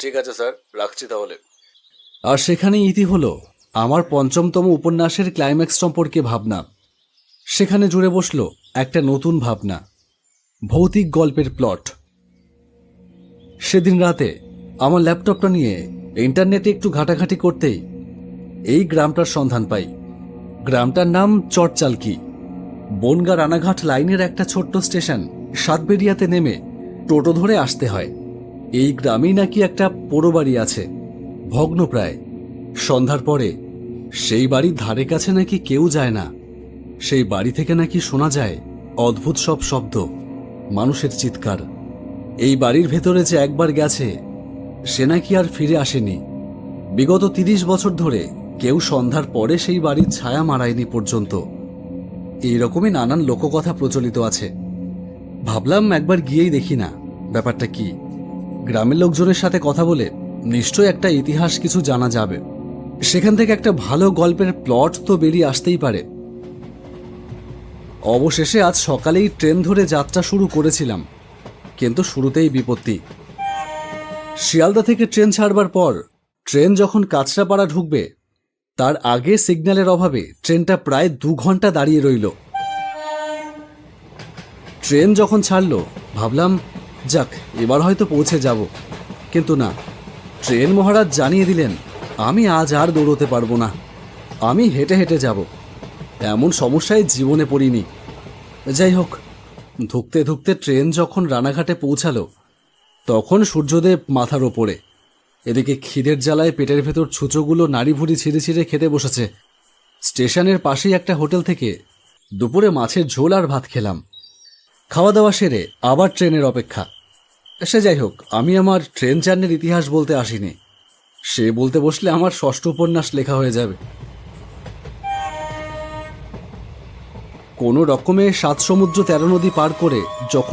ঠিক আছে, স্যার। রাখছি তাহলে। আর সেখানে ইতি হলো। আমার পঞ্চমতম উপন্যাসের ক্লাইম্যাক্স সম্পর্কে ভাবনা। সেখানে জুড়ে বসল একটা নতুন ভাবনা, ভৌতিক গল্পের প্লট সেদিন রাতে আমার ল্যাপটপটা নিয়ে ইন্টারনেটে একটু ঘাটাঘাটি করতেই এই গ্রামটার সন্ধান পাই। গ্রামটার নাম চটচালকি বনগা রানাঘাট লাইনের একটা ছোট্ট স্টেশন সাতবেরিয়াতে নেমে টোটো ধরে আসতে হয়। এই গ্রামেই নাকি একটা পোড়ো বাড়ি আছে ভগ্নপ্রায় সন্ধ্যার পরে সেই বাড়ির ধারে কাছে নাকি কেউ যায় না। সেই বাড়ি থেকে নাকি শোনা যায় অদ্ভুত সব শব্দ, মানুষের চিৎকার। এই বাড়ির ভেতরে যে একবার গেছে, সে নাকি আর ফিরে আসেনি। বিগত তিরিশ বছর ধরে কেউ সন্ধ্যার পরে সেই বাড়ির ছায়া মারায়নি পর্যন্ত। এইরকমই নানান লোককথা প্রচলিত আছে। ভাবলাম একবার গিয়েই দেখি না, ব্যাপারটা কি? গ্রামের লোকজনের সাথে কথা বলে নিশ্চয় একটা ইতিহাস কিছু জানা যাবে। সেখান থেকে একটা ভালো গল্পের প্লট তো বেরিয়ে আসতেই পারে। অবশেষে আজ সকালেই ট্রেন ধরে যাত্রা শুরু করেছিলাম, কিন্তু শুরুতেই বিপত্তি। শিয়ালদা থেকে ট্রেন ছাড়বার পর ট্রেন যখন কাঁচরাপাড়া ঢুকবে, তার আগে সিগন্যালের অভাবে ট্রেনটা প্রায় দু ঘণ্টা দাঁড়িয়ে রইল। ট্রেন যখন ছাড়লো, ভাবলাম যাক, এবার হয়তো পৌঁছে যাব। কিন্তু না, ট্রেন মহারাজ জানিয়ে দিলেন, আমি আজ আর দৌড়তে পারব না। আমি হেঁটে হেঁটে যাব। এমন সমস্যায় জীবনে পড়িনি। যাই হোক, ধুকতে ধুকতে ট্রেন যখন রানাঘাটে পৌঁছালো, তখন সূর্যদেব মাথার ওপরে, এদিকে খিদের জ্বালায় পেটের ভেতর ছুঁচোগুলো নাড়ি ভুড়ি ছিঁড়ে ছিঁড়ে খেতে বসেছে। স্টেশনের পাশেই একটা হোটেল থেকে দুপুরে মাছের ঝোল আর ভাত খেলাম। খাওয়া দাওয়া সেরে আবার ট্রেনের অপেক্ষা। সে যাই হোক, আমি আমার ট্রেন জার্নির ইতিহাস বলতে আসিনি। সে বলতে বসলে আমার ষষ্ঠ উপন্যাস লেখা হয়ে যাবে। কোনো রকমে সাত সমুদ্র তেরো নদী পার করে যখন